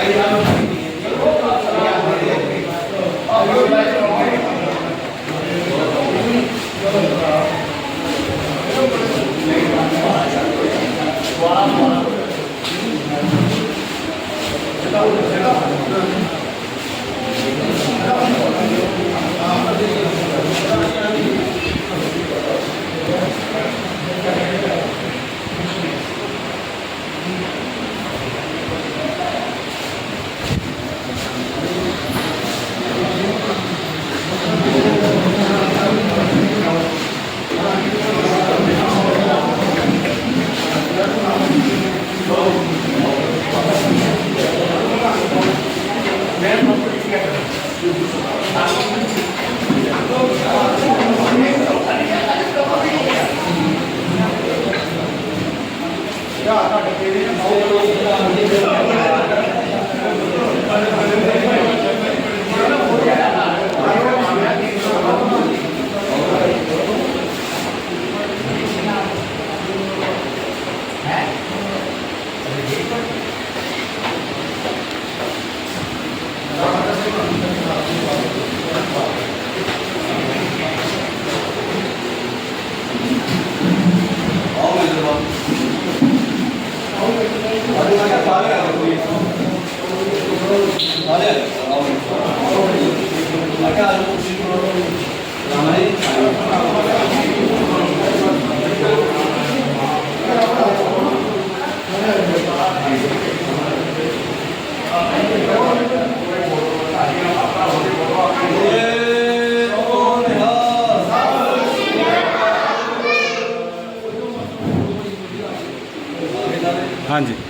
Aí Grazie. ਹਾਂਜੀ ਹੋ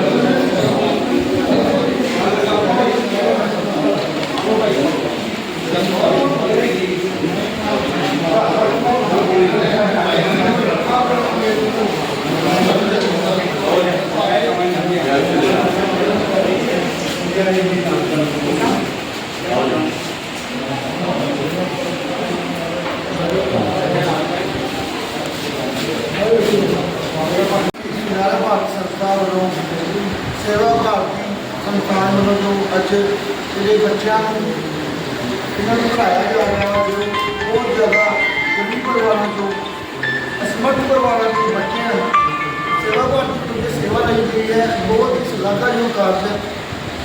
ਅੱਜ ਜਿਹੜੇ ਬੱਚਿਆਂ ਨੂੰ ਇਹਨਾਂ ਨੂੰ ਪੜ੍ਹਾਇਆ ਜਾ ਰਿਹਾ ਵਾ ਜੋ ਬਹੁਤ ਜ਼ਿਆਦਾ ਗਰੀਬ ਪਰਿਵਾਰਾਂ ਤੋਂ, ਅਸਮਰਥ ਪਰਿਵਾਰਾਂ ਦੇ ਬੱਚੇ ਹਨ, ਸੇਵਾ ਭਾਰਤੀ ਤੋਂ ਜੋ ਸੇਵਾ ਲਈ ਗਈ ਹੈ, ਬਹੁਤ ਹੀ ਸ਼ਲਾਘਾਯੋਗ ਕਾਰਜ ਹੈ।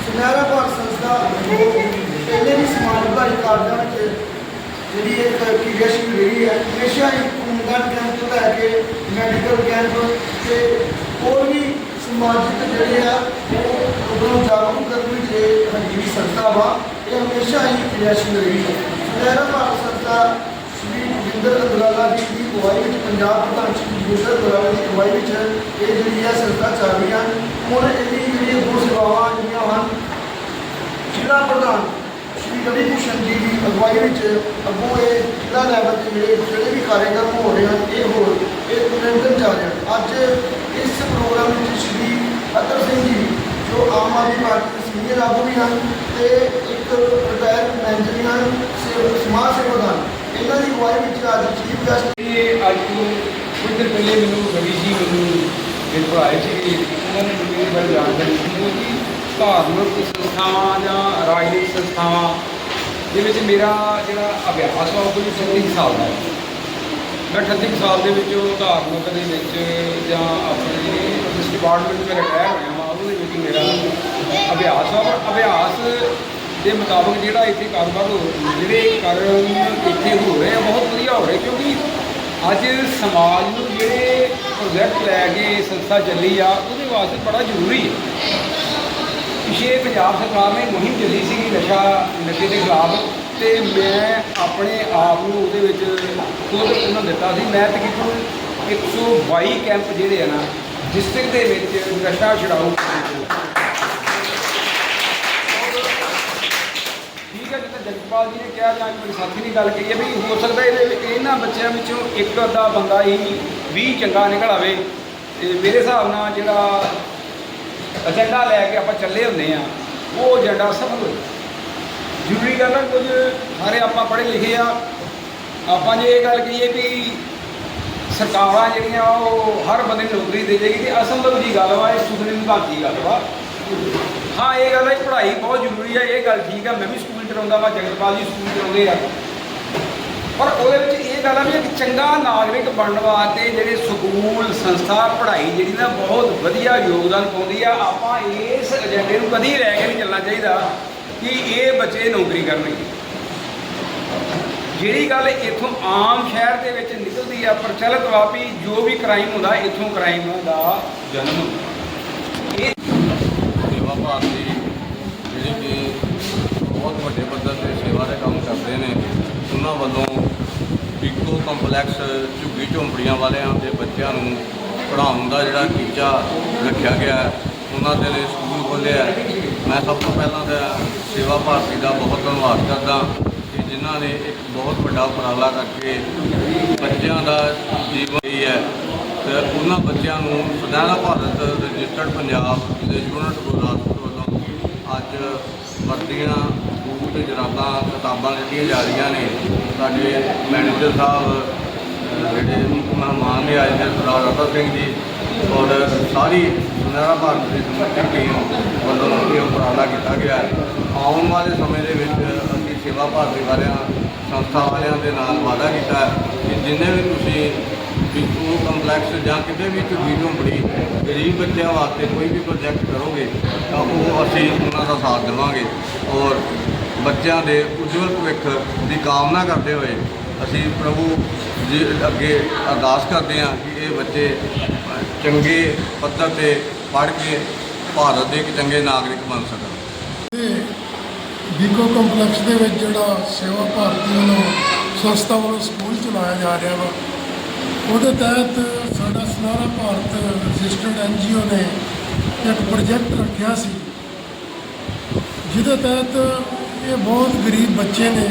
ਸੁਨਹਿਰਾ ਭਾਰਤ ਸੰਸਥਾ ਜੋ ਪਹਿਲੇ ਵੀ ਸਮਾਜ ਭਲਾਈ ਕਾਰਜਾਂ ਵਿੱਚ ਜਿਹੜੀ ਇੱਕ ਕਿਰਿਆਸ਼ੀਲ ਰਹੀ ਹੈ, ਹਮੇਸ਼ਾ ਹੀ ਖੂਨਦਾਨ ਕੈਂਪ ਤੋਂ ਲੈ ਕੇ ਮੈਡੀਕਲ ਕੈਂਪ ਤੇ ਹੋਰ ਵੀ ਸਮਾਜਿਕ ਜਿਹੜੇ ਆ, ਉਹ ਉਦੋਂ ਜਾਗਰੂਕ ਕਰਨ ਵਿੱਚ ਇਹ ਸਾਡੀ ਜਿਹੜੀ ਸੰਸਥਾ ਵਾ ਇਹ ਹਮੇਸ਼ਾ ਹੀ ਕਿਰਿਆਸ਼ੀਲ ਰਹੀ ਹੈ ਸੁਨਹਿਰਾ ਭਾਰਤ ਸੰਸਥਾ ਸ਼੍ਰੀ ਜਿੰਦਰ ਅਗਰਾਲਾ ਜੀ ਦੀ ਅਗਵਾਈ ਵਿੱਚ ਪੰਜਾਬ ਪ੍ਰਧਾਨ ਸ਼੍ਰੀ ਜਿੰਦਰ ਅਗਰਾਲਾ ਦੀ ਅਗਵਾਈ ਵਿੱਚ ਇਹ ਜਿਹੜੀ ਹੈ ਸੰਸਥਾ ਚੱਲ ਰਹੀ ਹਨ ਹੁਣ ਇਹਦੀ ਜਿਹੜੀਆਂ ਦੋ ਸੇਵਾਵਾਂ ਜਿਹੜੀਆਂ ਹਨ ਜ਼ਿਲ੍ਹਾ ਪ੍ਰਧਾਨ ਸ਼੍ਰੀ ਰਵੀ ਭੂਸ਼ਣ ਜੀ ਦੀ ਅਗਵਾਈ ਵਿੱਚ ਅੱਗੋਂ ਇਹ ਜ਼ਿਲ੍ਹਾ ਲੈਵਲ ਤੇ ਜਿਹੜੇ ਜਿਹੜੇ ਵੀ ਕਾਰਜਕ੍ਰਮ ਹੋ ਰਹੇ ਹਨ ਇਹ ਹੋਰ ਇਹ ਨਿਰੰਤਰ ਚੱਲ ਰਹੇ ਹਨ ਅੱਜ ਇਸ ਪ੍ਰੋਗਰਾਮ ਵਿੱਚ ਸ਼੍ਰੀ ਅਤਰ ਸਿੰਘ ਜੀ ਆਗੂ ਵੀ ਹਨ ਤੇ ਇੱਕ ਰਿਟਾਇਰ ਮੈਨੇਜਰ ਵੀ ਹਨ ਸਮਾਜ ਸੇਵਕ ਹਨ। ਇਹਨਾਂ ਦੀ ਅਗਵਾਈ ਵਿੱਚ ਅੱਜ ਚੀਫ ਗੈਸਟ ਇਹ ਅੱਜ ਤੋਂ ਕੁਝ ਦਿਨ ਪਹਿਲੇ ਮੈਨੂੰ ਰਵੀ ਜੀ ਮੈਨੂੰ ਮੇਰੇ ਕੋਲ ਆਏ ਸੀ ਉਹਨਾਂ ਨੇ ਮੈਨੂੰ ਇਹ ਬਾਰੇ ਜਾਣਕਾਰੀ ਦਿੱਤੀ ਕਿ ਧਾਰਮਿਕ ਸੰਸਥਾਵਾਂ ਜਾਂ ਰਾਜਨੀਤਿਕ ਸੰਸਥਾਵਾਂ ਦੇ ਵਿੱਚ ਮੇਰਾ ਜਿਹੜਾ ਅਭਿਆਸ ਆ, ਉਹ ਕੋਈ 36 ਸਾਲ ਦਾ ਹੈ। ਮੈਂ 38 ਕੁ ਸਾਲ ਦੇ ਵਿੱਚ ਧਾਰਮਿਕ ਦੇ ਵਿੱਚ ਜਾਂ ਆਪਣੇ ਜਿਸ ਡਿਪਾਰਟਮੈਂਟ ਵਿੱਚ ਰਿਟਾਇਰ ਹੋਇਆ ਹਾਂ ਵਿੱਚ ਮੇਰਾ ਅਭਿਆਸ ਆ। ਔਰ ਅਭਿਆਸ ਦੇ ਮੁਤਾਬਕ ਜਿਹੜਾ ਇੱਥੇ ਕਾਰੋਬਾਰ ਹੋ ਜਿਹੜੇ ਕਾਰਨ ਇੱਥੇ ਹੋ ਰਹੇ ਆ, ਬਹੁਤ ਵਧੀਆ ਹੋ ਰਹੇ ਕਿਉਂਕਿ ਅੱਜ ਸਮਾਜ ਨੂੰ ਜਿਹੜੇ ਪ੍ਰੋਜੈਕਟ ਲੈ ਕੇ ਸੰਸਥਾ ਚੱਲੀ ਆ, ਉਹਦੇ ਵਾਸਤੇ ਬੜਾ ਜ਼ਰੂਰੀ ਹੈ ਪਿਛੇ ਪੰਜਾਬ ਸਰਕਾਰ ਨੇ ਮੁਹਿੰਮ ਚੱਲੀ ਸੀ ਨਸ਼ਾ, ਨਸ਼ੇ ਦੇ ਖਿਲਾਫ ਤੇ ਮੈਂ ਆਪਣੇ ਆਪ ਨੂੰ ਉਹਦੇ ਵਿੱਚ ਖੁਦ ਉਹਨਾਂ ਦਿੱਤਾ ਸੀ। ਮੈਂ ਤਕਰੀਬਨ 122 ਕੈਂਪ ਜਿਹੜੇ ਆ ਨਾ ਡਿਸਟ੍ਰਿਕਟ ਦੇ ਵਿੱਚ ਨਸ਼ਾ ਛਡਾਊ ਜਗਤਪਾਲ ਜੀ ਨੇ ਕਿਹਾ ਜਾਂ ਮੇਰੇ ਸਾਥੀ ਨੇ ਗੱਲ ਕਹੀ ਹੈ ਵੀ ਹੋ ਸਕਦਾ ਇਹਦੇ ਇਹਨਾਂ ਬੱਚਿਆਂ ਵਿੱਚੋਂ ਇੱਕ ਅੱਧਾ ਬੰਦਾ ਹੀ ਵੀ ਚੰਗਾ ਨਿਕਲ ਆਵੇ। ਤੇ ਮੇਰੇ ਹਿਸਾਬ ਨਾਲ ਜਿਹੜਾ ਏਜੰਡਾ ਲੈ ਕੇ ਆਪਾਂ ਚੱਲੇ ਹੁੰਦੇ ਆ ਉਹ ਏਜੰਡਾ ਸਫਲ ਹੋਏ ਜ਼ਰੂਰੀ ਗੱਲ ਹੈ ਕੁਝ ਸਾਰੇ ਆਪਾਂ ਪੜ੍ਹੇ ਲਿਖੇ ਆ। ਆਪਾਂ ਜੇ ਇਹ ਗੱਲ ਕਹੀਏ ਵੀ ਸਰਕਾਰਾਂ ਜਿਹੜੀਆਂ, ਉਹ ਹਰ ਬੰਦੇ ਨੂੰ ਨੌਕਰੀ ਦੇ ਦੇਗੀ ਤੇ ਅਸੰਭਵ ਦੀ ਗੱਲ ਵਾ, ਇਹ ਸੁਪਨੇ ਵਿਭਾਗ ਦੀ ਗੱਲ ਵਾ। ਹਾਂ, ਇਹ ਗੱਲ ਹੈ ਪੜ੍ਹਾਈ ਬਹੁਤ ਜ਼ਰੂਰੀ ਹੈ, ਇਹ ਗੱਲ ਠੀਕ ਹੈ, ਮੈਂ ਵੀ ਸਕੂਲ ਚਲਾਉਂਦਾ ਵਾ, ਜਗਤਪਾਲ ਜੀ ਸਕੂਲ ਚਲਾਉਂਦੇ ਆ। ਪਰ ਉਹਦੇ ਵਿੱਚ ਇਹ ਗੱਲ ਆ ਵੀ ਇੱਕ ਚੰਗਾ ਨਾਗਰਿਕ ਬਣਨ ਵਾਸਤੇ ਜਿਹੜੇ ਸਕੂਲ, ਸੰਸਥਾ, ਪੜ੍ਹਾਈ ਜਿਹੜੀ ਨਾ ਬਹੁਤ ਵਧੀਆ ਯੋਗਦਾਨ ਪਾਉਂਦੀ ਆ, ਆਪਾਂ ਇਸ ਏਜੰਡੇ ਨੂੰ ਕਦੀ ਲੈ ਕੇ ਨਹੀਂ ਚੱਲਣਾ ਚਾਹੀਦਾ ਕਿ ਇਹ ਬੱਚੇ ਨੌਕਰੀ ਕਰਨਗੇ। ਜਿਹੜੀ ਗੱਲ ਇੱਥੋਂ ਆਮ ਸ਼ਹਿਰ ਦੇ ਵਿੱਚ ਨਿਕਲਦੀ ਆ, ਪ੍ਰਚਲਿਤ ਵਾ ਵੀ ਜੋ ਵੀ ਕ੍ਰਾਈਮ ਹੁੰਦਾ, ਇੱਥੋਂ ਕ੍ਰਾਈਮ ਦਾ ਜਨਮ ਹੁੰਦਾ। ਸੇਵਾ ਭਾਰਤੀ ਜਿਹੜੇ ਕਿ ਬਹੁਤ ਵੱਡੇ ਪੱਧਰ ਤੇ ਸੇਵਾ ਦੇ ਕੰਮ ਕਰਦੇ ਨੇ, ਉਹਨਾਂ ਵੱਲੋਂ ਪਿੱਕੋ ਕੰਪਲੈਕਸ ਝੁੱਗੀ ਝੌਂਪੜੀਆਂ ਵਾਲਿਆਂ ਦੇ ਬੱਚਿਆਂ ਨੂੰ ਪੜ੍ਹਾਉਣ ਦਾ ਜਿਹੜਾ ਟੀਚਾ ਰੱਖਿਆ ਗਿਆ ਉਹਨਾਂ ਦੇ ਲਈ ਸਕੂਲ ਖੋਲ੍ਹਿਆ ਮੈਂ ਸਭ ਤੋਂ ਪਹਿਲਾਂ ਤਾਂ ਸੇਵਾ ਭਾਰਤੀ ਦਾ ਬਹੁਤ ਧੰਨਵਾਦ ਕਰਦਾ ਕਿ ਜਿਨ੍ਹਾਂ ਨੇ ਇੱਕ ਬਹੁਤ ਵੱਡਾ ਉਪਰਾਲਾ ਕਰਕੇ ਬੱਚਿਆਂ ਦਾ ਜੀਵਨ ਹੀ ਹੈ। ਤੇ ਉਹਨਾਂ ਬੱਚਿਆਂ ਨੂੰ ਸੁਨਹਿਰਾ ਭਾਰਤ ਰਜਿਸਟਰਡ ਪੰਜਾਬ ਦੇ ਯੂਨਿਟ ਗੁਰਦਾਸਪੁਰ ਵਰਦੀਆਂ, ਬੂਟ, ਜਰਾਬਾਂ, ਕਿਤਾਬਾਂ ਦਿੱਤੀਆਂ ਜਾ ਰਹੀਆਂ ਨੇ। ਸਾਡੇ ਮੈਨੇਜਰ ਸਾਹਿਬ ਜਿਹੜੇ ਮਹਿਮਾਨ ਨੇ, ਆਏ ਨੇ, ਸਰਦਾਰ ਰਤਨ ਸਿੰਘ ਜੀ, ਔਰ ਸਾਰੀ ਸੁਨਹਿਰਾ ਭਾਰਤ ਦੀ ਸਮੁੱਚੀ ਟੀਮ ਵੱਲੋਂ ਇਹ ਉਪਰਾਲਾ ਕੀਤਾ ਗਿਆ ਆਉਣ ਵਾਲੇ ਸਮੇਂ ਦੇ ਵਿੱਚ ਅਸੀਂ ਸੇਵਾ ਭਾਰਤੀ ਵਾਲਿਆਂ, ਸੰਸਥਾ ਵਾਲਿਆਂ ਦੇ ਨਾਲ ਵਾਅਦਾ ਕੀਤਾ ਕਿ ਜਿੰਨੇ ਵੀ ਤੁਸੀਂ ਬਿੱਟੂ ਕੰਪਲੈਕਸ ਜਾਂ ਕਿਤੇ ਵੀ ਝੁੱਗੀ ਝੌਂਪੜੀ ਗਰੀਬ ਬੱਚਿਆਂ ਵਾਸਤੇ ਕੋਈ ਵੀ ਪ੍ਰੋਜੈਕਟ ਕਰੋਗੇ, ਤਾਂ ਉਹ ਅਸੀਂ ਉਹਨਾਂ ਦਾ ਸਾਥ ਦੇਵਾਂਗੇ। ਔਰ ਬੱਚਿਆਂ ਦੇ ਉਜਵਲ ਭਵਿੱਖ ਦੀ ਕਾਮਨਾ ਕਰਦੇ ਹੋਏ ਅਸੀਂ ਪ੍ਰਭੂ ਜੀ ਅੱਗੇ ਅਰਦਾਸ ਕਰਦੇ ਹਾਂ ਕਿ ਇਹ ਬੱਚੇ ਚੰਗੇ ਪੱਧਰ ਤੇ ਪੜ੍ਹ ਕੇ ਭਾਰਤ ਦੇ ਇੱਕ ਚੰਗੇ ਨਾਗਰਿਕ ਬਣ ਸਕਣ। ਤੇ ਬੀਕੋ ਕੰਪਲੈਕਸ ਦੇ ਵਿੱਚ ਜਿਹੜਾ ਸੇਵਾ ਭਾਰਤੀ ਵੱਲੋਂ ਸੰਸਥਾ ਵੱਲੋਂ ਸਕੂਲ ਚਲਾਇਆ ਜਾ ਰਿਹਾ ਵਾ ਉਹਦੇ ਤਹਿਤ ਸਾਡਾ ਸਨਾਰਾ ਭਾਰਤ ਰਜਿਸਟਰਡ ਐਨਜੀਓ ਨੇ ਇੱਕ ਪ੍ਰੋਜੈਕਟ ਰੱਖਿਆ ਸੀ, ਜਿਹਦੇ ਤਹਿਤ ਇਹ ਬਹੁਤ ਗਰੀਬ ਬੱਚੇ ਨੇ,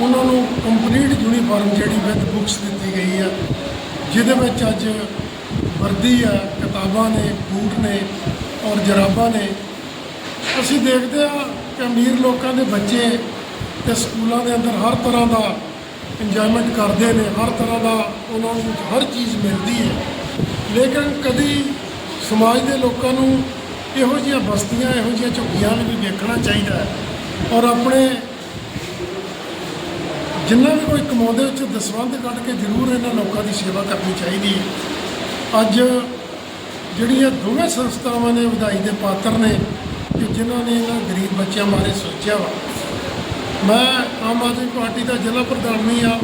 ਉਹਨਾਂ ਨੂੰ ਕੰਪਲੀਟ ਯੂਨੀਫਾਰਮ ਜਿਹੜੀ ਵਿਦ ਬੁੱਕਸ ਦਿੱਤੀ ਗਈ ਆ, ਜਿਹਦੇ ਵਿੱਚ ਅੱਜ ਵਰਦੀ ਆ, ਕਿਤਾਬਾਂ ਨੇ, ਬੂਟ ਨੇ ਔਰ ਜਰਾਬਾਂ ਨੇ। ਅਸੀਂ ਦੇਖਦੇ ਹਾਂ ਕਿ ਅਮੀਰ ਲੋਕਾਂ ਦੇ ਬੱਚੇ ਤੇ ਸਕੂਲਾਂ ਦੇ ਅੰਦਰ ਹਰ ਤਰ੍ਹਾਂ ਦਾ ਇੰਜੋਇਮੈਂਟ ਕਰਦੇ ਨੇ, ਹਰ ਤਰ੍ਹਾਂ ਦਾ ਉਹਨਾਂ ਨੂੰ ਹਰ ਚੀਜ਼ ਮਿਲਦੀ ਹੈ। ਲੇਕਿਨ ਕਦੀ ਸਮਾਜ ਦੇ ਲੋਕਾਂ ਨੂੰ ਇਹੋ ਜਿਹੀਆਂ ਬਸਤੀਆਂ, ਇਹੋ ਜਿਹੀਆਂ ਝੁੱਗੀਆਂ ਵੀ ਵੇਖਣਾ ਚਾਹੀਦਾ। ਹੈ ਔਰ ਆਪਣੇ ਜਿੰਨਾ ਵੀ ਕੋਈ ਕਮਾਉਂਦੇ ਵਿੱਚ ਦਸਵੰਧ ਕੱਢ ਕੇ ਜ਼ਰੂਰ ਇਹਨਾਂ ਲੋਕਾਂ ਦੀ ਸੇਵਾ ਕਰਨੀ ਚਾਹੀਦੀ ਹੈ। ਅੱਜ ਜਿਹੜੀਆਂ ਦੋਵੇਂ ਸੰਸਥਾਵਾਂ ਨੇ ਵਧਾਈ ਦੇ ਪਾਤਰ ਨੇ, ਕਿ ਜਿਨ੍ਹਾਂ ਨੇ ਇਹਨਾਂ ਗਰੀਬ ਬੱਚਿਆਂ ਬਾਰੇ ਸੋਚਿਆ ਵਾ ਮੈਂ ਆਮ ਆਦਮੀ ਪਾਰਟੀ ਦਾ ਜ਼ਿਲ੍ਹਾ ਪ੍ਰਧਾਨ ਵੀ ਆ,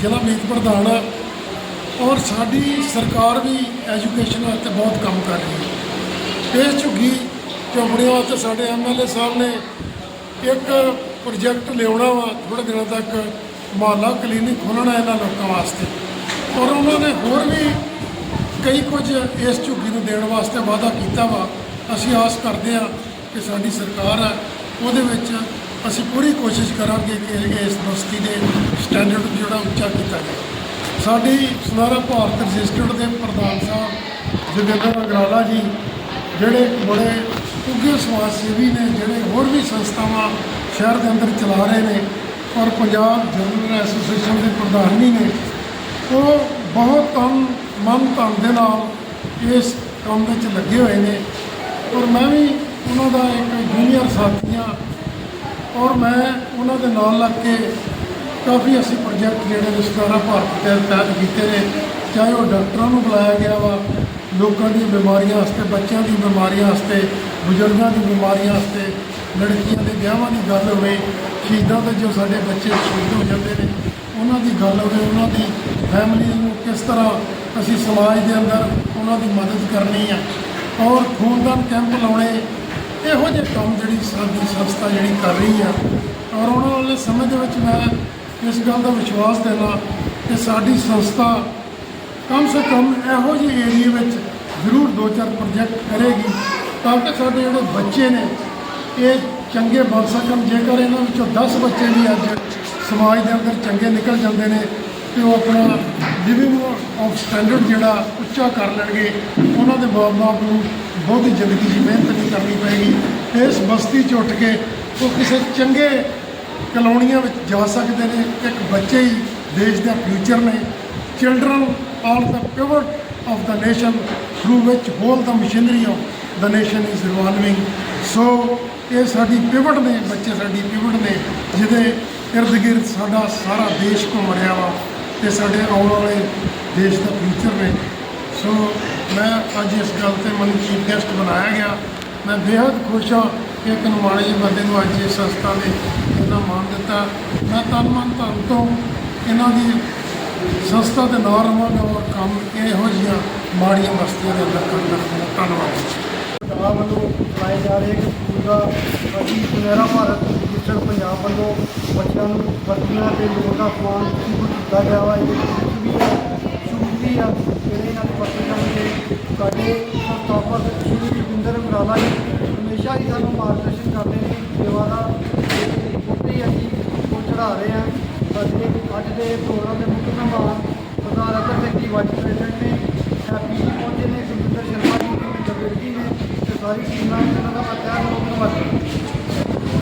ਜ਼ਿਲ੍ਹਾ ਮੀਤ ਪ੍ਰਧਾਨ ਆ ਔਰ ਸਾਡੀ ਸਰਕਾਰ ਵੀ ਐਜੂਕੇਸ਼ਨ ਵਾਸਤੇ ਬਹੁਤ ਕੰਮ ਕਰ ਰਹੀ ਹੈ। ਇਸ ਝੁੱਗੀ ਝੌਂਪੜੀਆਂ ਵਾਸਤੇ ਸਾਡੇ ਐਮਐਲਏ ਸਾਹਿਬ ਨੇ ਇੱਕ ਪ੍ਰੋਜੈਕਟ ਲਿਆਉਣਾ ਵਾ, ਥੋੜ੍ਹੇ ਦਿਨਾਂ ਤੱਕ ਮੁਹੱਲਾ ਕਲੀਨਿਕ ਖੋਲ੍ਹਣਾ ਇਹਨਾਂ ਲੋਕਾਂ ਵਾਸਤੇ। ਔਰ ਉਹਨਾਂ ਨੇ ਹੋਰ ਵੀ ਕਈ ਕੁਝ ਇਸ ਝੁੱਗੀ ਨੂੰ ਦੇਣ ਵਾਸਤੇ ਵਾਅਦਾ ਕੀਤਾ ਵਾ। ਅਸੀਂ ਆਸ ਕਰਦੇ ਹਾਂ ਕਿ ਸਾਡੀ ਸਰਕਾਰ ਹੈ ਉਹਦੇ ਵਿੱਚ ਅਸੀਂ ਪੂਰੀ ਕੋਸ਼ਿਸ਼ ਕਰਾਂਗੇ ਕਿ ਇਸ ਬਸਤੀ ਦੇ ਸਟੈਂਡਰਡ ਜਿਹੜਾ ਉੱਚਾ ਕੀਤਾ ਜਾਵੇ। ਸਾਡੀ ਸੁਨਹਿਰਾ ਭਾਰਤ ਰਜਿਸਟਰਡ ਦੇ ਪ੍ਰਧਾਨ ਸਾਹਿਬ ਜੋਗਿੰਦਰ ਅਗਰਾਲਾ ਜੀ, ਜਿਹੜੇ ਬੜੇ ਉੱਘੇ ਸਮਾਜ ਸੇਵੀ ਨੇ, ਜਿਹੜੇ ਹੋਰ ਵੀ ਸੰਸਥਾਵਾਂ ਸ਼ਹਿਰ ਦੇ ਅੰਦਰ ਚਲਾ ਰਹੇ ਨੇ, ਔਰ ਪੰਜਾਬ ਜਨਰਲ ਐਸੋਸੀਏਸ਼ਨ ਦੇ ਪ੍ਰਧਾਨ ਵੀ ਨੇ, ਉਹ ਬਹੁਤ ਤਨ ਮਨ ਧਨ ਦੇ ਨਾਲ ਇਸ ਕੰਮ ਵਿੱਚ ਲੱਗੇ ਹੋਏ ਨੇ। ਔਰ ਮੈਂ ਵੀ ਉਹਨਾਂ ਦਾ ਇੱਕ ਜੂਨੀਅਰ ਸਾਥੀ ਹਾਂ ਔਰ ਮੈਂ ਉਹਨਾਂ ਦੇ ਨਾਲ ਲੱਗ ਕੇ ਕਾਫੀ ਅਸੀਂ ਪ੍ਰੋਜੈਕਟ ਜਿਹੜੇ ਨੇ ਸੁਧਾਰਾ ਭਾਰਤ ਦੇ ਤਹਿਤ ਕੀਤੇ ਨੇ। ਚਾਹੇ ਉਹ ਡਾਕਟਰਾਂ ਨੂੰ ਬੁਲਾਇਆ ਗਿਆ ਵਾ, ਲੋਕਾਂ ਦੀਆਂ ਬਿਮਾਰੀਆਂ ਵਾਸਤੇ, ਬੱਚਿਆਂ ਦੀ ਬਿਮਾਰੀਆਂ ਵਾਸਤੇ, ਬਜ਼ੁਰਗਾਂ ਦੀ ਬਿਮਾਰੀਆਂ ਵਾਸਤੇ, ਲੜਕੀਆਂ ਦੇ ਵਿਆਹਾਂ ਦੀ ਗੱਲ ਹੋਵੇ, ਸ਼ਹੀਦਾਂ ਦੇ ਜੋ ਸਾਡੇ ਬੱਚੇ ਸ਼ਹੀਦ ਹੋ ਜਾਂਦੇ ਨੇ, ਉਹਨਾਂ ਦੀ ਗੱਲ ਹੋਵੇ, ਉਹਨਾਂ ਦੀ ਫੈਮਿਲੀ ਨੂੰ ਕਿਸ ਤਰ੍ਹਾਂ ਅਸੀਂ ਸਮਾਜ ਦੇ ਅੰਦਰ ਉਹਨਾਂ ਦੀ ਮਦਦ ਕਰਨੀ ਆ। ਔਰ ਖੂਨਦਾਨ ਕੈਂਪ ਲਾਉਣੇ ਇਹੋ ਜਿਹੇ ਕੰਮ ਜਿਹੜੀ ਸਾਡੀ ਸੰਸਥਾ ਜਿਹੜੀ ਕਰ ਰਹੀ ਆ। ਔਰ ਆਉਣ ਵਾਲੇ ਸਮੇਂ ਦੇ ਵਿੱਚ ਮੈਂ ਇਸ ਗੱਲ ਦਾ ਵਿਸ਼ਵਾਸ ਦੇਣਾ ਕਿ ਸਾਡੀ ਸੰਸਥਾ ਕਮ ਸੇ ਕਮ ਇਹੋ ਜਿਹੇ ਏਰੀਏ ਵਿੱਚ ਜ਼ਰੂਰ ਦੋ ਚਾਰ ਪ੍ਰੋਜੈਕਟ ਕਰੇਗੀ ਤਾਂ ਕਿ ਸਾਡੇ ਜਿਹੜੇ ਬੱਚੇ ਨੇ ਇਹ ਚੰਗੇ ਬਣ ਸਕਣ। ਜੇਕਰ ਇਹਨਾਂ ਵਿੱਚੋਂ 10 ਬੱਚੇ ਵੀ ਅੱਜ ਸਮਾਜ ਦੇ ਅੰਦਰ ਚੰਗੇ ਨਿਕਲ ਜਾਂਦੇ ਨੇ ਤੇ ਉਹ ਆਪਣਾ ਲਿਵਿੰਗ ਆਫ ਸਟੈਂਡਰਡ ਜਿਹੜਾ ਉੱਚਾ ਕਰ ਲੈਣਗੇ, ਉਹਨਾਂ ਦੇ ਮਾਂ-ਬਾਪ ਨੂੰ ਬਹੁਤੀ ਜ਼ਿੰਦਗੀ ਦੀ ਮਿਹਨਤ ਨਹੀਂ ਕਰਨੀ ਪਏਗੀ। ਇਸ ਬਸਤੀ 'ਚ ਉੱਠ ਕੇ ਉਹ ਕਿਸੇ ਚੰਗੇ ਕਲੋਨੀਆਂ ਵਿੱਚ ਜਾ ਸਕਦੇ ਨੇ, ਇੱਕ ਬੱਚੇ ਹੀ ਦੇਸ਼ ਦਾ ਫਿਊਚਰ ਨੇ। Children are the pivot of the nation through which whole the machinery of the nation is revolving so ਇਹ ਸਾਡੀ ਪਿਵਟ ਨੇ, ਬੱਚੇ ਸਾਡੀ ਪਿਵਟ ਨੇ, ਜਿਹਦੇ ਇਰਦ ਗਿਰਦ ਸਾਡਾ ਸਾਰਾ ਦੇਸ਼ ਘੁੰਮ ਰਿਹਾ ਵਾ। ਤੇ ਸਾਡੇ ਆਉਣ ਵਾਲੇ ਦੇਸ਼ ਦਾ ਫਿਊਚਰ ਨੇ। ਸੋ ਮੈਂ ਅੱਜ ਇਸ ਗੱਲ ਤੇ ਮੈਨੂੰ ਚੀਫ ਗੈਸਟ ਬਣਾਇਆ ਗਿਆ। ਮੈਂ ਬੇहद ਖੁਸ਼ ਹਾਂ ਕਿ ਇੱਕ ਨਮਾਣੇ ਜਿਹੇ ਬੰਦੇ ਨੂੰ ਅੱਜ ਇਸ ਸੰਸਥਾ ਨੇ ਇਹਨਾਂ ਮਾਣ ਦਿੱਤਾ। ਮੈਂ ਤਨ ਮਨ ਧਨ ਤੋਂ ਇਹਨਾਂ ਦੀ ਸੰਸਥਾ ਦੇ ਨਾਲ ਰਵਾਂਗਾ ਔਰ ਕੰਮ ਇਹੋ ਜਿਹੀਆਂ ਮਾੜੀਆਂ ਮਸਤੀਆਂ ਦੇ ਅੰਦਰ ਕਰਨ ਦਾ ਧੰਨਵਾਦ ਸਰਕਾਰ ਵੱਲੋਂ ਚਲਾਏ ਜਾ ਰਹੇ ਇੱਕ ਸਕੂਲ ਦਾ ਸੁਨਹਿਰਾ ਭਾਰਤ ਰਜਿਸਟਰ ਪੰਜਾਬ ਵੱਲੋਂ ਬੱਚਿਆਂ ਨੂੰ ਵਰਦੀਆਂ ਤੇ ਲੋੜ ਦਾ ਸਮਾਨ ਮੁਫਤ ਦਿੱਤਾ ਗਿਆ ਵਾ। ਇਹ ਸ਼ੂਜ਼ ਵੀ ਆ, ਸ਼ੂਜ਼ ਵੀ ਆ, ਜਿਹੜੇ ਨਾਲ ਵਰਤੀਆਂ ਜਾਣਗੇ ਸਾਡੇ ਸੰਸਥਾਪਕ ਸ਼੍ਰੀ ਰਵਿੰਦਰ ਮਰਾਲਾ ਜੀ ਹਮੇਸ਼ਾ ਹੀ ਸਾਨੂੰ ਮਾਰਗਦਰਸ਼ਨ ਕਰਦੇ ਨੇ, ਸੇਵਾ ਦਾ ਉੱਤੇ ਹੀ ਅਸੀਂ ਉਹ ਚੜਾ ਰਹੇ ਹਾਂ ਸਾਡੇ ਅੱਜ ਦੇ ਪ੍ਰੋਗਰਾਮ ਦੇ ਮੁੱਖ ਮਹਿਮਾਨ ਸਰਦਾਰ ਅਤਰ ਸਿੰਘ ਜੀ, ਵਾਈਸ ਪ੍ਰੈਜ਼ੀਡੈਂਟ ਨੇ ਹੈਪੀ ਜੀ ਪਹੁੰਚੇ ਨੇ ਸੁਖਿੰਦਰ ਸ਼ਰਮਾ ਜੀ ਜਗਵੀਰ ਜੀ ਨੇ, ਤੇ ਸਾਰੀ ਟੀਮਾਂ ਇਹਨਾਂ ਦਾ ਮੈਂ ਤਹਿ ਦਿਲੋਂ ਧੰਨਵਾਦ